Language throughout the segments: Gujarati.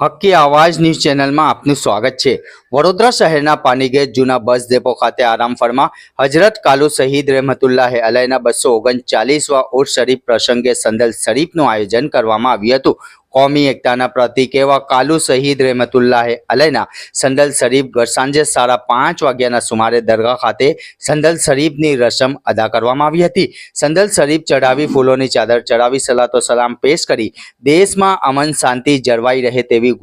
હક્કી આવાજ ન્યૂઝ ચેનલમાં આપનું સ્વાગત છે. વડોદરા શહેરના પાનીગેટ જૂના બસ ડેપો ખાતે આરામ ફરમાં હજરત કાલુ શહીદ રહેમતુલ્લાહ અલયના બસો ઓગણચાલીસવા ઉર્સ શરીફ પ્રસંગે સંદલ શરીફનું આયોજન કરવામાં આવ્યું હતું. કોમી એકતાના પ્રતિક એવા કાલુ શહીદ રહેમતુલ્લાહ અલયના સંદલ શરીફ સાંજે સાડા પાંચ વાગ્યાના સુમારે દરગાહ ખાતે સંદલ શરીફની રસમ અદા કરવામાં આવી હતી. સંદલ શરીફ ચઢાવી ફૂલોની ચાદર ચડાવી સલાતો સલામ પેશ કરી દેશમાં અમન શાંતિ જળવાઈ રહે તેવી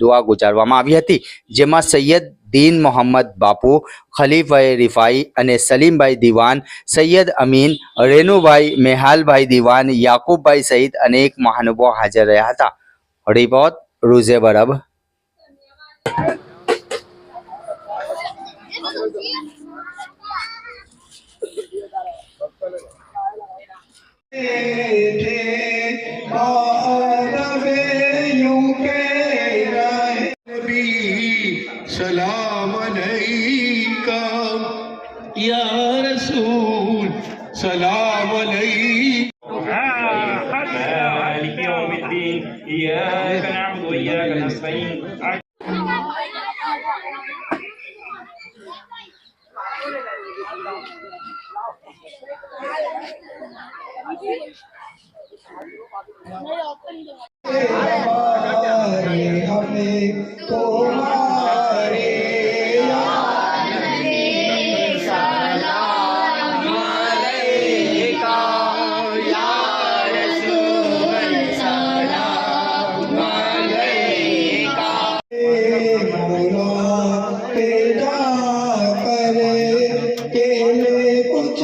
દુઆ ગુજારવામાં આવી હતી. જેમાં સૈયદ દીન મોહમ્મદ બાપુ, ખલીફાએ રિફાઈ અને સલીમભાઈ દિવાન, સૈયદ અમીન, રેનુભાઈ મેહાલભાઈ દિવાન, યાકુબભાઈ સહિત અનેક મહાનુભાવ હાજર રહ્યા હતા. રિપોર્ટ રૂઝે બરબ. थे سلام عليك يا رسول سلام عليك مالك يوم الدين إياك نعبد وإياك نستعين Amen. કુછ